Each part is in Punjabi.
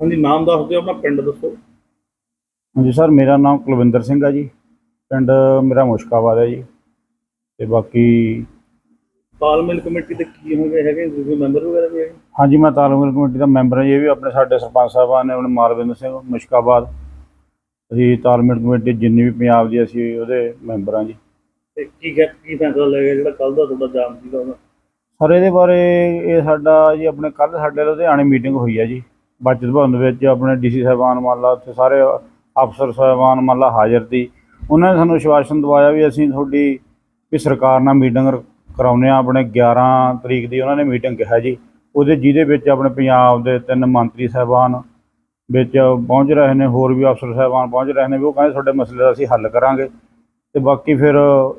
ਨਾਮ ਦੱਸ ਦਿਓ ਆਪਣਾ ਪਿੰਡ ਦੱਸੋ। ਹਾਂਜੀ ਸਰ ਮੇਰਾ ਨਾਮ ਕੁਲਵਿੰਦਰ ਸਿੰਘ ਆ ਜੀ। ਪਿੰਡ ਮੇਰਾ ਮੁਸ਼ਕਾਬਾਦ ਹੈ ਜੀ। ਤੇ ਬਾਕੀ ਤਾਲਮੇਲ ਕਮੇਟੀ ਦੇ ਕੀ ਹੋਗੇ ਹੈਗੇ? ਤੁਸੀਂ ਮੈਂਬਰ ਵਗੈਰਾ ਵੀ ਹੈਗੇ? ਹਾਂਜੀ ਮੈਂ ਤਾਲਮੇਲ ਕਮੇਟੀ ਦਾ ਮੈਂਬਰ ਹਾਂ ਜੀ। ਇਹ ਵੀ ਆਪਣੇ ਸਾਡੇ ਸਰਪੰਚ ਸਾਹਿਬਾਨ ਨੇ ਆਪਣੇ ਮਾਲਵਿੰਦਰ ਸਿੰਘ ਮੁਸ਼ਕਾਬਾਦ। ਅਸੀਂ ਤਾਲਮੇਲ ਕਮੇਟੀ ਜਿੰਨੀ ਵੀ ਪੰਜਾਬ ਦੀ ਅਸੀਂ ਉਹਦੇ ਮੈਂਬਰ ਹਾਂ ਜੀ। ਤੇ ਕੀ ਕਹਿ- ਕੀ ਫੈਸਲਾ ਲੈ ਗਿਆ ਜਿਹੜਾ ਕੱਲ ਦਾ ਤੁਹਾਡਾ ਜਾਮ ਸੀਗਾ ਉਹਦਾ? ਸਰ ਇਹਦੇ ਬਾਰੇ ਇਹ ਸਾਡਾ ਜੀ ਆਪਣੇ ਕੱਲ ਸਾਡੇ ਲੁਧਿਆਣੇ ਮੀਟਿੰਗ ਹੋਈ ਹੈ ਜੀ। ਬਚਤ ਭਵਨ ਵਿੱਚ ਆਪਣੇ ਡੀਸੀ ਸਾਹਿਬਾਨ ਮੰਨ ਲਾ ਉੱਥੇ ਸਾਰੇ ਅਫਸਰ ਸਾਹਿਬਾਨ ਮੰਨ ਲਾ ਹਾਜ਼ਰ ਸੀ। ਉਹਨਾਂ ਨੇ ਸਾਨੂੰ ਵਿਸ਼ਵਾਸਨ ਦਵਾਇਆ ਵੀ ਅਸੀਂ ਤੁਹਾਡੀ, ਵੀ ਸਰਕਾਰ ਨਾਲ ਮੀਟਿੰਗ ਕਰਾਉਂਦੇ ਆ ਆਪਣੇ 11 ਤਰੀਕ ਦੀ ਉਹਨਾਂ ਨੇ ਮੀਟਿੰਗ ਕਿਹਾ ਜੀ। ਉਹਦੇ ਜਿਹਦੇ ਵਿੱਚ ਆਪਣੇ ਪੰਜਾਬ ਦੇ ਤਿੰਨ ਮੰਤਰੀ ਸਾਹਿਬਾਨ ਵਿੱਚ ਪਹੁੰਚ ਰਹੇ ਨੇ, ਹੋਰ ਵੀ ਅਫਸਰ ਸਾਹਿਬਾਨ ਪਹੁੰਚ ਰਹੇ ਨੇ, ਵੀ ਉਹ ਕਹਿੰਦੇ ਤੁਹਾਡੇ ਮਸਲੇ ਦਾ ਅਸੀਂ ਹੱਲ ਕਰਾਂਗੇ। ਤੇ ਬਾਕੀ ਫਿਰ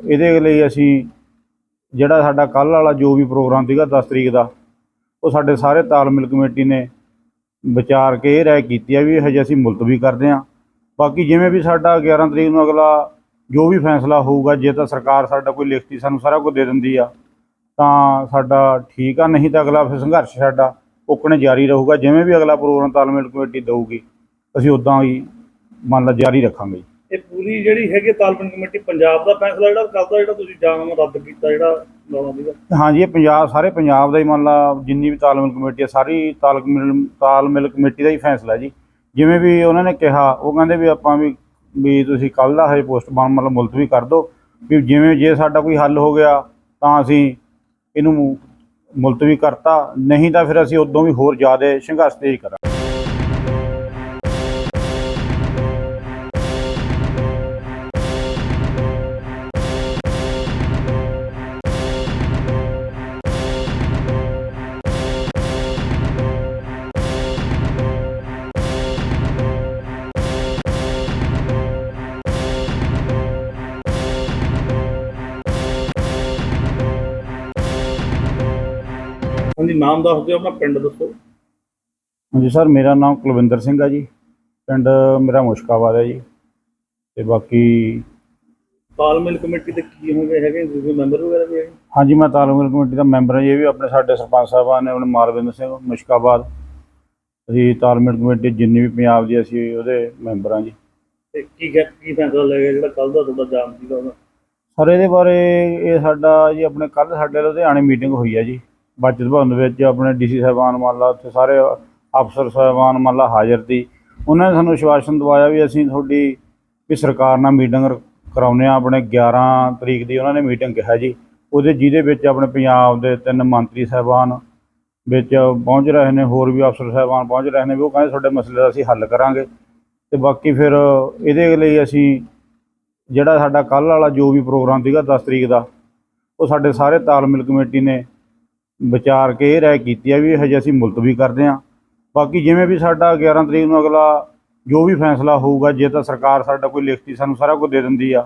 ਇਹਦੇ ਲਈ ਅਸੀਂ, ਜਿਹੜਾ ਸਾਡਾ ਕੱਲ ਵਾਲਾ ਜੋ ਵੀ ਪ੍ਰੋਗਰਾਮ ਸੀਗਾ 10 ਤਰੀਕ ਦਾ, ਉਹ ਸਾਡੇ ਸਾਰੇ ਤਾਲਮੇਲ ਕਮੇਟੀ ਨੇ ਵਿਚਾਰ ਕੇ ਇਹ ਰਾਏ ਕੀਤੀ ਆ ਵੀ ਹਜੇ ਅਸੀਂ ਮੁਲਤਵੀ ਕਰਦੇ ਹਾਂ। ਬਾਕੀ ਜਿਵੇਂ ਵੀ ਸਾਡਾ 11 ਤਰੀਕ ਨੂੰ ਅਗਲਾ ਜੋ ਵੀ ਫੈਸਲਾ ਹੋਊਗਾ, ਜੇ ਤਾਂ ਸਰਕਾਰ ਸਾਡਾ ਕੋਈ ਲਿਖਤੀ ਸਾਨੂੰ ਸਾਰਾ ਕੁਝ ਦੇ ਦਿੰਦੀ ਆ, ਤਾਂ ਸਾਡਾ ਠੀਕ ਆ। ਨਹੀਂ ਤਾਂ ਅਗਲਾ ਫਿਰ ਸੰਘਰਸ਼ ਸਾਡਾ ਉਕਣੇ ਜਾਰੀ ਰਹੂਗਾ। ਜਿਵੇਂ ਵੀ ਅਗਲਾ ਪ੍ਰੋਗਰਾਮ ਤਾਲਮੇਲ ਕਮੇਟੀ ਦੇਊਗੀ, ਅਸੀਂ ਉਦਾਂ ਹੀ ਮੰਨ ਲਾ ਜਾਰੀ ਰੱਖਾਂਗੇ ਜੀ। ਇਹ ਪੂਰੀ ਜਿਹੜੀ ਹੈਗੀ ਤਾਲਮੇਲ ਕਮੇਟੀ ਪੰਜਾਬ ਦਾ ਫੈਸਲਾ ਜਿਹੜਾ ਕੱਲ ਦਾ ਜਿਹੜਾ ਤੁਸੀਂ ਜਾਮ ਰੱਦ ਕੀਤਾ, ਜਿਹੜਾ ਲਾਉਣਾ ਸੀਗਾ। ਹਾਂਜੀ, ਇਹ ਪੰਜਾਬ, ਸਾਰੇ ਪੰਜਾਬ ਦਾ ਹੀ ਮੰਨ ਲਾ, ਜਿੰਨੀ ਵੀ ਤਾਲਮੇਲ ਕਮੇਟੀ ਹੈ ਸਾਰੀ ਤਾਲਮੇਲ ਤਾਲਮੇਲ ਕਮੇਟੀ ਦਾ ਹੀ ਫੈਸਲਾ ਜੀ। ਜਿਵੇਂ ਵੀ ਉਹਨਾਂ ਨੇ ਕਿਹਾ, ਉਹ ਕਹਿੰਦੇ ਵੀ ਆਪਾਂ ਵੀ ਵੀ ਤੁਸੀਂ ਕੱਲ ਦਾ ਹਜੇ ਪੋਸਟ ਬਣ, ਮਤਲਬ ਮੁਲਤਵੀ ਕਰ ਦਿਓ, ਵੀ ਜਿਵੇਂ ਜੇ ਸਾਡਾ ਕੋਈ ਹੱਲ ਹੋ ਗਿਆ, ਤਾਂ ਅਸੀਂ ਇਹਨੂੰ ਮੁਲਤਵੀ ਕਰਤਾ, ਨਹੀਂ ਤਾਂ ਫਿਰ ਅਸੀਂ ਉਦੋਂ ਵੀ ਹੋਰ ਜ਼ਿਆਦਾ ਸੰਘਰਸ਼ ਤੇਜ਼ ਕਰਾਂਗੇ। ਹਾਂਜੀ ਨਾਮ ਦੱਸ ਦਿਓ ਆਪਣਾ ਪਿੰਡ ਦੱਸੋ। ਹਾਂਜੀ ਸਰ ਮੇਰਾ ਨਾਮ ਕੁਲਵਿੰਦਰ ਸਿੰਘ ਆ ਜੀ। ਪਿੰਡ ਮੇਰਾ ਮੁਸ਼ਕਾਬਾਦ ਹੈ ਜੀ। ਤੇ ਬਾਕੀ ਤਾਲਮੇਲ ਕਮੇਟੀ ਦੇ ਕੀ ਹੋਗੇ ਹੈਗੇ? ਤੁਸੀਂ ਮੈਂਬਰ ਵਗੈਰਾ ਵੀ ਹੈਗੇ? ਹਾਂਜੀ ਮੈਂ ਤਾਲਮੇਲ ਕਮੇਟੀ ਦਾ ਮੈਂਬਰ ਹਾਂ ਜੀ। ਇਹ ਵੀ ਆਪਣੇ ਸਾਡੇ ਸਰਪੰਚ ਸਾਹਿਬਾਨ ਨੇ ਆਪਣੇ ਮਾਲਵਿੰਦਰ ਸਿੰਘ ਮੁਸ਼ਕਾਬਾਦ। ਅਸੀਂ ਤਾਲਮੇਲ ਕਮੇਟੀ ਜਿੰਨੀ ਵੀ ਪੰਜਾਬ ਦੀ ਅਸੀਂ ਉਹਦੇ ਮੈਂਬਰ ਹਾਂ ਜੀ। ਤੇ ਕੀ ਕਹਿ- ਕੀ ਫੈਸਲਾ ਲੈ ਗਿਆ ਜਿਹੜਾ ਕੱਲ ਦਾ ਤੁਹਾਡਾ ਜਾਮ ਸੀਗਾ ਉਹਦਾ? ਸਰ ਇਹਦੇ ਬਾਰੇ ਇਹ ਸਾਡਾ ਜੀ ਆਪਣੇ ਕੱਲ ਸਾਡੇ ਲੁਧਿਆਣੇ ਮੀਟਿੰਗ ਹੋਈ ਹੈ ਜੀ। ਬਚਤ ਭਵਨ ਦੇ ਵਿੱਚ ਆਪਣੇ ਡੀਸੀ ਸਾਹਿਬਾਨ ਮੰਨ ਲਾ ਉੱਥੇ ਸਾਰੇ ਅਫਸਰ ਸਾਹਿਬਾਨ ਮੰਨ ਲਾ ਹਾਜ਼ਰ ਸੀ। ਉਹਨਾਂ ਨੇ ਸਾਨੂੰ ਵਿਸ਼ਵਾਸਨ ਦਵਾਇਆ ਵੀ ਅਸੀਂ ਤੁਹਾਡੀ, ਵੀ ਸਰਕਾਰ ਨਾਲ ਮੀਟਿੰਗ ਕਰਾਉਂਦੇ ਆ ਆਪਣੇ 11 ਤਰੀਕ ਦੀ ਉਹਨਾਂ ਨੇ ਮੀਟਿੰਗ ਕਿਹਾ ਜੀ। ਉਹਦੇ ਜਿਹਦੇ ਵਿੱਚ ਆਪਣੇ ਪੰਜਾਬ ਦੇ ਤਿੰਨ ਮੰਤਰੀ ਸਾਹਿਬਾਨ ਵਿੱਚ ਪਹੁੰਚ ਰਹੇ ਨੇ, ਹੋਰ ਵੀ ਅਫਸਰ ਸਾਹਿਬਾਨ ਪਹੁੰਚ ਰਹੇ ਨੇ, ਵੀ ਉਹ ਕਹਿੰਦੇ ਤੁਹਾਡੇ ਮਸਲੇ ਦਾ ਅਸੀਂ ਹੱਲ ਕਰਾਂਗੇ। ਤੇ ਬਾਕੀ ਫਿਰ ਇਹਦੇ ਲਈ ਅਸੀਂ ਜਿਹੜਾ ਸਾਡਾ ਕੱਲ ਵਾਲਾ ਜੋ ਵੀ ਪ੍ਰੋਗਰਾਮ ਸੀਗਾ 10 ਤਰੀਕ ਦਾ, ਉਹ ਸਾਡੇ ਸਾਰੇ ਤਾਲਮੇਲ ਕਮੇਟੀ ਨੇ ਵਿਚਾਰ ਕੇ ਇਹ ਰਾਏ ਕੀਤੀ ਹੈ ਵੀ ਹਜੇ ਅਸੀਂ ਮੁਲਤਵੀ ਕਰਦੇ ਹਾਂ। ਬਾਕੀ ਜਿਵੇਂ ਵੀ ਸਾਡਾ 11 ਤਰੀਕ ਨੂੰ ਅਗਲਾ ਜੋ ਵੀ ਫੈਸਲਾ ਹੋਊਗਾ, ਜੇ ਤਾਂ ਸਰਕਾਰ ਸਾਡਾ ਕੋਈ ਲਿਖਤੀ ਸਾਨੂੰ ਸਾਰਾ ਕੁਝ ਦੇ ਦਿੰਦੀ ਆ,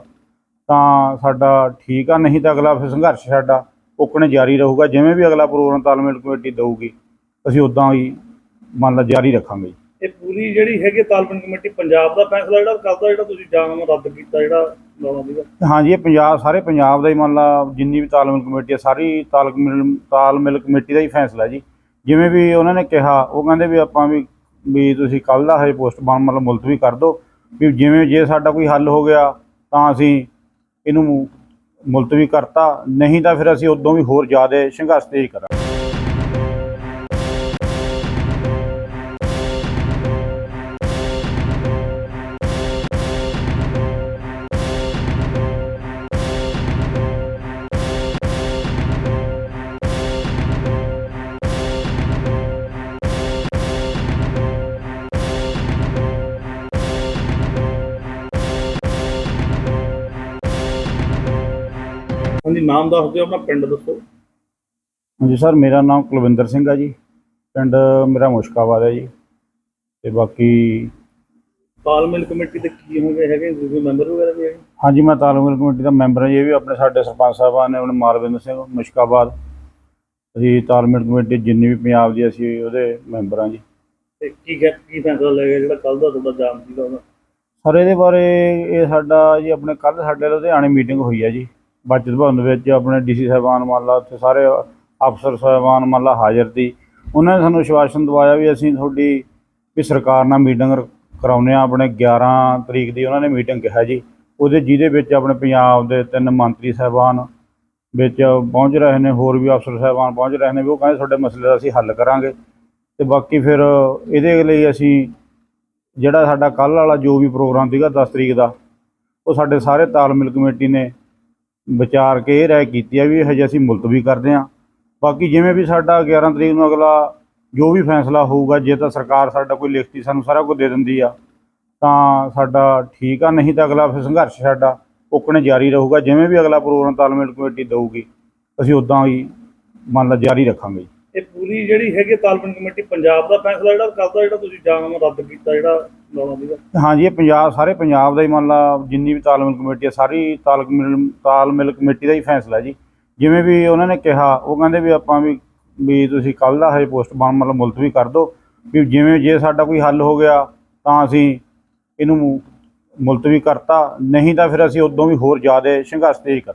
ਤਾਂ ਸਾਡਾ ਠੀਕ ਆ। ਨਹੀਂ ਤਾਂ ਅਗਲਾ ਫਿਰ ਸੰਘਰਸ਼ ਸਾਡਾ ਉਕਣੇ ਜਾਰੀ ਰਹੂਗਾ। ਜਿਵੇਂ ਵੀ ਅਗਲਾ ਪ੍ਰੋਗਰਾਮ ਤਾਲਮੇਲ ਕਮੇਟੀ ਦੇਊਗੀ, ਅਸੀਂ ਉਦਾਂ ਹੀ ਮੰਨ ਲਾ ਜਾਰੀ ਰੱਖਾਂਗੇ ਇਹ ਪੂਰੀ ਜਿਹੜੀ ਹੈਗੀ ਤਾਲਮੇਲ ਕਮੇਟੀ, ਪੰਜਾਬ ਦਾ ਫੈਸਲਾ ਜਿਹੜਾ ਕੱਲ ਦਾ ਜਿਹੜਾ ਤੁਸੀਂ ਜਾਮ ਰੱਦ ਕੀਤਾ, ਜਿਹੜਾ ਲਾਉਣਾ ਸੀਗਾ ਹਾਂਜੀ, ਇਹ ਪੰਜਾਬ, ਸਾਰੇ ਪੰਜਾਬ ਦਾ ਹੀ ਮੰਨ ਲਾ, ਜਿੰਨੀ ਵੀ ਤਾਲਮੇਲ ਕਮੇਟੀ ਹੈ ਸਾਰੀ ਤਾਲਮੇਲ ਤਾਲਮੇਲ ਕਮੇਟੀ ਦਾ ਹੀ ਫੈਸਲਾ ਜੀ। ਜਿਵੇਂ ਵੀ ਉਹਨਾਂ ਨੇ ਕਿਹਾ, ਉਹ ਕਹਿੰਦੇ ਵੀ ਆਪਾਂ ਵੀ ਵੀ ਤੁਸੀਂ ਕੱਲ ਦਾ ਹਜੇ ਪੋਸਟ ਬਣ, ਮਤਲਬ ਮੁਲਤਵੀ ਕਰ ਦਿਓ। ਵੀ ਜਿਵੇਂ ਜੇ ਸਾਡਾ ਕੋਈ ਹੱਲ ਹੋ ਗਿਆ, ਤਾਂ ਅਸੀਂ ਇਹਨੂੰ ਮੁਲਤਵੀ ਕਰਤਾ, ਨਹੀਂ ਤਾਂ ਫਿਰ ਅਸੀਂ ਉਦੋਂ ਵੀ ਹੋਰ ਜ਼ਿਆਦਾ ਸੰਘਰਸ਼ ਤੇਜ਼ ਕਰਾਂਗੇ। ਹਾਂਜੀ ਨਾਮ ਦੱਸ ਦਿਓ ਆਪਣਾ ਪਿੰਡ ਦੱਸੋ। ਹਾਂਜੀ ਸਰ ਮੇਰਾ ਨਾਮ ਕੁਲਵਿੰਦਰ ਸਿੰਘ ਆ ਜੀ। ਪਿੰਡ ਮੇਰਾ ਮੁਸ਼ਕਾਬਾਦ ਹੈ ਜੀ। ਤੇ ਬਾਕੀ ਤਾਲਮੇਲ ਕਮੇਟੀ ਦੇ ਕੀ ਹੋਗੇ ਹੈਗੇ ਤੁਸੀਂ ਮੈਂਬਰ ਵਗੈਰਾ ਵੀ ਹੈਗੇ ਹਾਂਜੀ ਮੈਂ ਤਾਲਮੇਲ ਕਮੇਟੀ ਦਾ ਮੈਂਬਰ ਹਾਂ ਜੀ ਇਹ ਵੀ ਆਪਣੇ ਸਾਡੇ ਸਰਪੰਚ ਸਾਹਿਬਾਨ ਨੇ ਆਪਣੇ ਮਾਲਵਿੰਦਰ ਸਿੰਘ ਮੁਸ਼ਕਾਬਾਦ। ਅਸੀਂ ਤਾਲਮੇਲ ਕਮੇਟੀ ਜਿੰਨੀ ਵੀ ਪੰਜਾਬ ਦੀ ਅਸੀਂ ਉਹਦੇ ਮੈਂਬਰ ਹਾਂ ਜੀ। ਤੇ ਕੀ ਕੀ ਫੈਸਲਾ ਲੈ ਗਿਆ ਜਿਹੜਾ ਕੱਲ ਦਾ ਤੁਹਾਡਾ ਜਾਮ ਸੀਗਾ ਉਹਦਾ? ਸਰ ਇਹਦੇ ਬਾਰੇ ਇਹ ਸਾਡਾ ਜੀ ਆਪਣੇ ਕੱਲ ਸਾਡੇ ਲੁਧਿਆਣੇ ਮੀਟਿੰਗ ਹੋਈ ਹੈ ਜੀ। ਬਚਤ ਭਵਨ ਵਿੱਚ ਆਪਣੇ ਡੀਸੀ ਸਾਹਿਬਾਨ ਮੰਨ ਲਾ ਉੱਥੇ ਸਾਰੇ ਅਫਸਰ ਸਾਹਿਬਾਨ ਮੰਨ ਲਾ ਹਾਜ਼ਰ ਸੀ। ਉਹਨਾਂ ਨੇ ਸਾਨੂੰ ਵਿਸ਼ਵਾਸਨ ਦਵਾਇਆ ਵੀ ਅਸੀਂ ਤੁਹਾਡੀ, ਵੀ ਸਰਕਾਰ ਨਾਲ ਮੀਟਿੰਗ ਕਰਾਉਂਦੇ ਆ ਆਪਣੇ 11 ਤਰੀਕ ਦੀ ਉਹਨਾਂ ਨੇ ਮੀਟਿੰਗ ਕਿਹਾ ਜੀ। ਉਹਦੇ ਜਿਹਦੇ ਵਿੱਚ ਆਪਣੇ ਪੰਜਾਬ ਦੇ ਤਿੰਨ ਮੰਤਰੀ ਸਾਹਿਬਾਨ ਵਿੱਚ ਪਹੁੰਚ ਰਹੇ ਨੇ, ਹੋਰ ਵੀ ਅਫਸਰ ਸਾਹਿਬਾਨ ਪਹੁੰਚ ਰਹੇ ਨੇ, ਵੀ ਉਹ ਕਹਿੰਦੇ ਤੁਹਾਡੇ ਮਸਲੇ ਦਾ ਅਸੀਂ ਹੱਲ ਕਰਾਂਗੇ। ਤੇ ਬਾਕੀ ਫਿਰ ਇਹਦੇ ਲਈ ਅਸੀਂ ਜਿਹੜਾ ਸਾਡਾ ਕੱਲ ਵਾਲਾ ਜੋ ਵੀ ਪ੍ਰੋਗਰਾਮ ਸੀਗਾ 10 ਤਰੀਕ ਦਾ, ਉਹ ਸਾਡੇ ਸਾਰੇ ਤਾਲਮੇਲ ਕਮੇਟੀ ਨੇ ਵਿਚਾਰ ਕੇ ਇਹ ਰਾਏ ਕੀਤੀ ਆ ਵੀ ਹਜੇ ਅਸੀਂ ਮੁਲਤਵੀ ਕਰਦੇ ਹਾਂ। ਬਾਕੀ ਜਿਵੇਂ ਵੀ ਸਾਡਾ 11 ਤਰੀਕ ਨੂੰ ਅਗਲਾ ਜੋ ਵੀ ਫੈਸਲਾ ਹੋਊਗਾ, ਜੇ ਤਾਂ ਸਰਕਾਰ ਸਾਡਾ ਕੋਈ ਲਿਖਤੀ ਸਾਨੂੰ ਸਾਰਾ ਕੁਝ ਦੇ ਦਿੰਦੀ ਆ, ਤਾਂ ਸਾਡਾ ਠੀਕ ਆ। ਨਹੀਂ ਤਾਂ ਅਗਲਾ ਫਿਰ ਸੰਘਰਸ਼ ਸਾਡਾ ਉਕਣੇ ਜਾਰੀ ਰਹੂਗਾ। ਜਿਵੇਂ ਵੀ ਅਗਲਾ ਪ੍ਰੋਗਰਾਮ ਤਾਲਮੇਲ ਕਮੇਟੀ ਦੇਊਗੀ, ਅਸੀਂ ਉਦਾਂ ਹੀ ਮੰਨ ਲਾ ਜਾਰੀ ਰੱਖਾਂਗੇ ਜੀ। ਇਹ ਪੂਰੀ ਜਿਹੜੀ ਹੈਗੀ ਤਾਲਮੇਲ ਕਮੇਟੀ, ਪੰਜਾਬ ਦਾ ਫੈਸਲਾ ਜਿਹੜਾ ਕੱਲ ਦਾ ਜਿਹੜਾ ਤੁਸੀਂ ਜਾਮ ਰੱਦ ਕੀਤਾ, ਜਿਹੜਾ ਲਾਉਣਾ ਸੀਗਾ? ਹਾਂਜੀ, ਇਹ ਪੰਜਾਬ, ਸਾਰੇ ਪੰਜਾਬ ਦਾ ਹੀ ਮੰਨ ਲਾ, ਜਿੰਨੀ ਵੀ ਤਾਲਮੇਲ ਕਮੇਟੀ ਹੈ ਸਾਰੀ ਤਾਲਮੇਲ ਤਾਲਮੇਲ ਕਮੇਟੀ ਦਾ ਹੀ ਫੈਸਲਾ ਜੀ। ਜਿਵੇਂ ਵੀ ਉਹਨਾਂ ਨੇ ਕਿਹਾ, ਉਹ ਕਹਿੰਦੇ ਵੀ ਆਪਾਂ ਵੀ ਵੀ ਤੁਸੀਂ ਕੱਲ ਦਾ ਹਜੇ ਪੋਸਟ ਬਣ, ਮਤਲਬ ਮੁਲਤਵੀ ਕਰ ਦਿਓ। ਵੀ ਜਿਵੇਂ ਜੇ ਸਾਡਾ ਕੋਈ ਹੱਲ ਹੋ ਗਿਆ, ਤਾਂ ਅਸੀਂ ਇਹਨੂੰ ਮੁਲਤਵੀ ਕਰਤਾ, ਨਹੀਂ ਤਾਂ ਫਿਰ ਅਸੀਂ ਉਦੋਂ ਵੀ ਹੋਰ ਜ਼ਿਆਦਾ ਸੰਘਰਸ਼ ਤੇਜ਼ ਕਰਾਂਗੇ।